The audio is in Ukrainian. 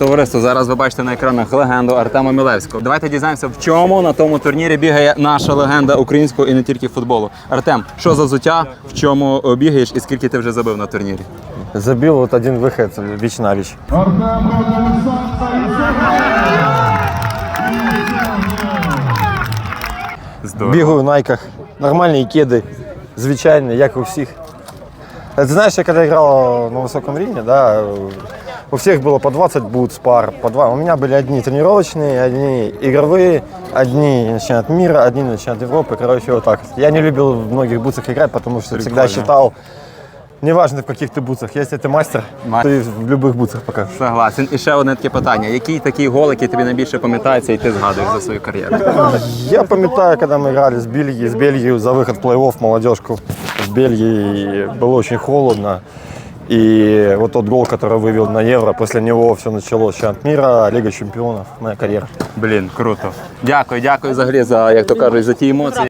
Товариство, зараз ви бачите на екранах легенду Артема Мілевського. Давайте дізнаємося, в чому на тому турнірі бігає наша легенда українського і не тільки футболу. Артем, що за взуття, в чому е, бігаєш і скільки ти вже забив на турнірі? Забил вот один выход, вич на вич. Здорово. Бегаю в найках, нормальные кеды, звичайные, як у всех. Ты знаешь, я когда играл на высоком ринге, да, у всех было по 20 бутс пар, по два. У меня были одни тренировочные, одни игровые, одни начиная от мира, одни начиная от Европы. Короче, вот так. Я не любил в многих бутсах играть, потому что всегда Прикольно. считал, неважно в каких ты бутсах, если ты мастер, Ма- ты в любых бутсах покажешь. Согласен. І ще одне таке питання. Який такий гол, який тобі найбільше пам'ятається і ти згадуєш за свою кар'єру? Я памятаю, когда мы играли с Бельгией, с Бельгией за выход в плей-офф молодежку. В Бельгии было очень холодно. И вот тот гол, который вывел на Евро, после него все началось. Чемпионат мира, Лига чемпионов, моя карьера. Блін, круто. Дякую, дякую взагалі за, як то кажуть, за ті емоції.